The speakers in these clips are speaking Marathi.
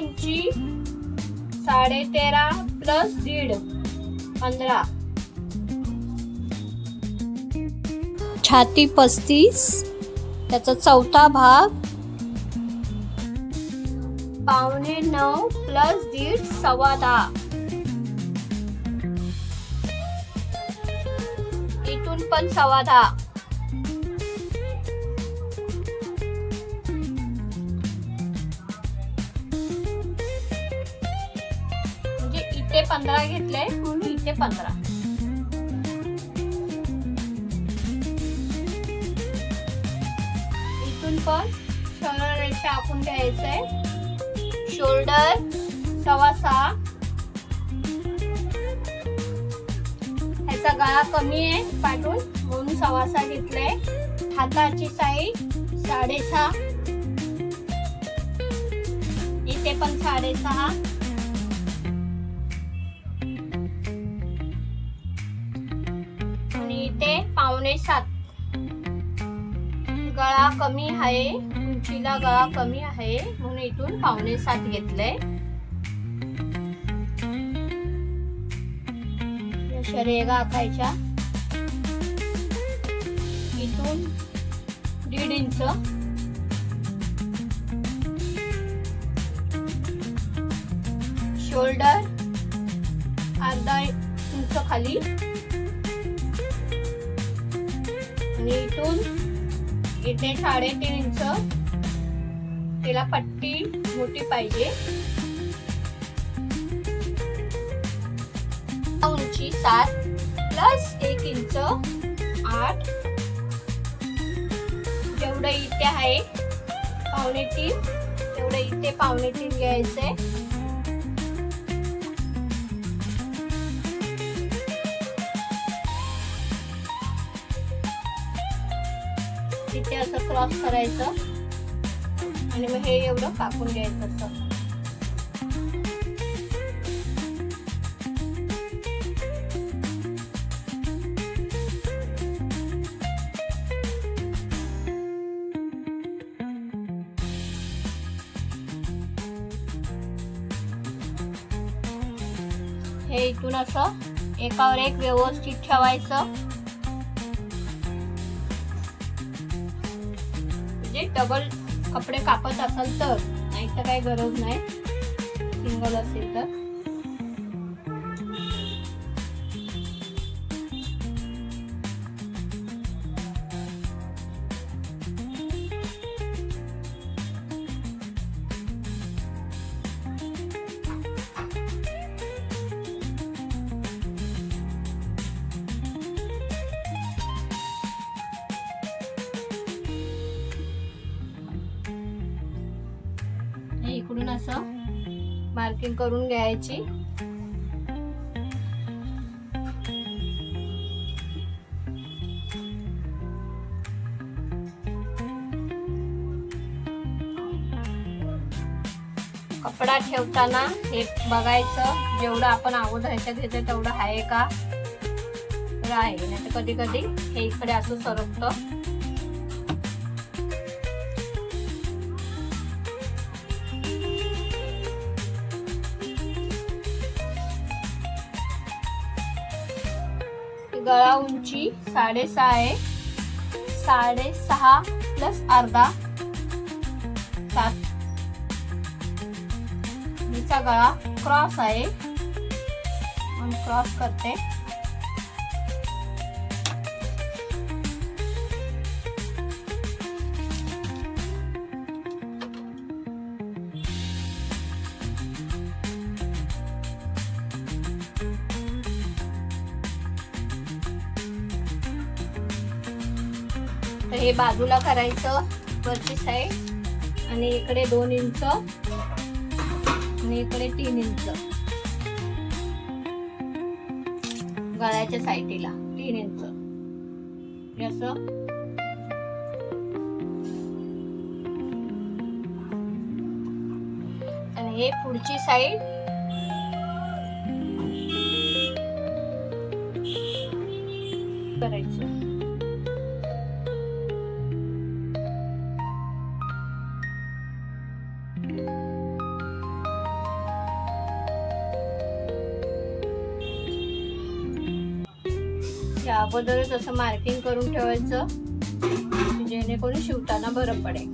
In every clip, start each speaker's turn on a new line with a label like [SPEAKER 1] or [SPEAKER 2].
[SPEAKER 1] उंची साडे तेरा प्लस दीड पंधरा. छाती पस्तीस त्याचा चौथा भाग. पावणे नऊ प्लस दीड सव्वा दहा. इथून पण सव्वा दहा. ते इथे पंधरा घेतले म्हणून इथे पंधरा. इथून पण शोल्डर रेषा आपण घ्यायचंय. शोल्डर सव्वा सहा. ह्याचा गळा कमी आहे पाठून म्हणून सव्वा सहा घेतलाय हाताची साईड साडेसहा. इथे पण साडेसहा. पावणे सात गळा कमी आहे उंचीला गळा कमी आहे म्हणून इथून पावणे सात घेतलंय. रेगा आखायच्या. इथून दीड इंच. शोल्डर अर्धा इंच खाली. आणि इथून इथे साडेतीन इंच तिला पट्टी मोठी पाहिजे. उंची सात प्लस एक इंच आठ. जेवढं इथे आहे पावणे तीन. तेवढं इथे पावणे तीन घ्यायचंय. इथे असं क्रॉस करायचं. आणि मग हे एवढं कापून घ्यायचं असं. हे इथून असं एकावर एक व्यवस्थित ठेवायचं. म्हणजे डबल कपडे कापत असाल तर नाही तर काही गरज नाही. सिंगल असेल तर. असं मार्किंग करून घ्यायची. कपडा ठेवताना हे बघायचं जेवढं आपण अगोदर ह्याच्यात घेतो तेवढं आहे का? आहे नाही तर कधी कधी हे इकडे असं सरकतं. गळा उंची साडेसहा आहे साडेसहा प्लस अर्धा. सात. हिचा गळा क्रॉस आहे. क्रॉस करते. तर हे बाजूला करायचं वरची साईड आणि इकडे दोन इंच आणि इकडे तीन इंच. गळ्याच्या साईडीला तीन इंच. असं. आणि हे पुढची साईड करायचं. अगोदरच असं मार्किंग करून ठेवायचं जेणेकरून शिवताना बरं पडेल.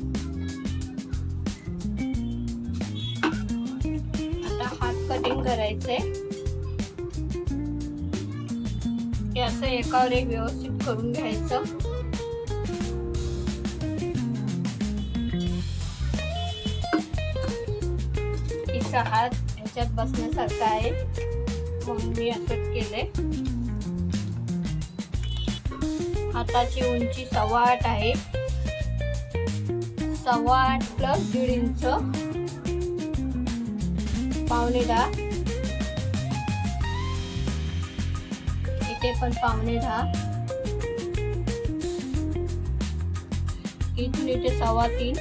[SPEAKER 1] आता हात कटिंग करायचे हे असं एकावर एक व्यवस्थित करून घ्यायचं. हात ह्याच्यात बसण्यासारखा आहे. म्हणून मी असंच केलंय. हाताची उंची सव्वा आठ आहे. सव्वा आठ प्लस दीड इंच. पावणे दहा इथे पण पावणे दहा इथून इथे सव्वा तीन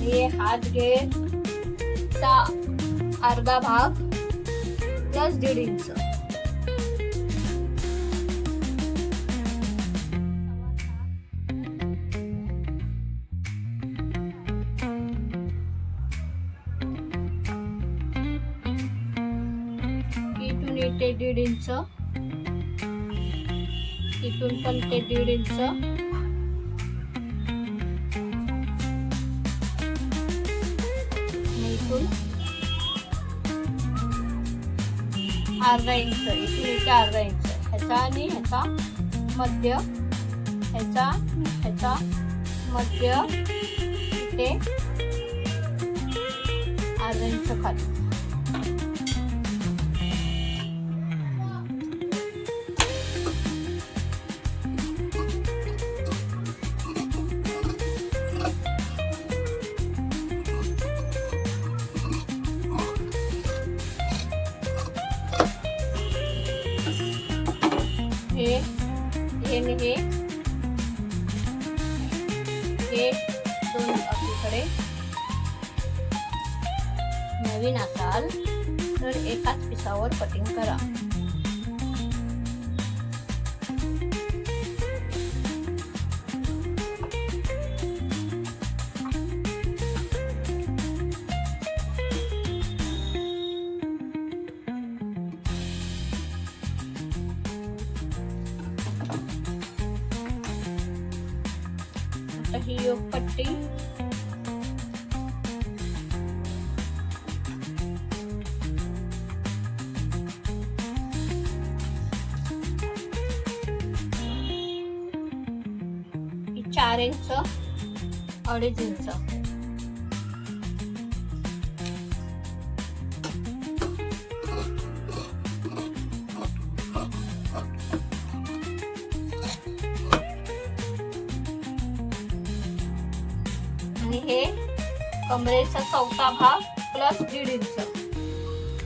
[SPEAKER 1] हे हात घे चा अर्धा भाग प्लस दीड इंच. ते दीड इंच. इथून पण ते दीड इंच. इथून अर्धा इंच. इथून इथे अर्धा इंच. ह्याचा आणि ह्याचा मध्य. ह्याचा ह्याचा मध्य. इथे अर्धा इंच खाली. हे. आणि हे हे दोन आपल्याकडे. नवीन असाल तर एकाच पिसावर कटिंग करा. आता ही पट्टी. चार इंच अडीच इंच. कमरेचा चौथा भाग प्लस दीड इंच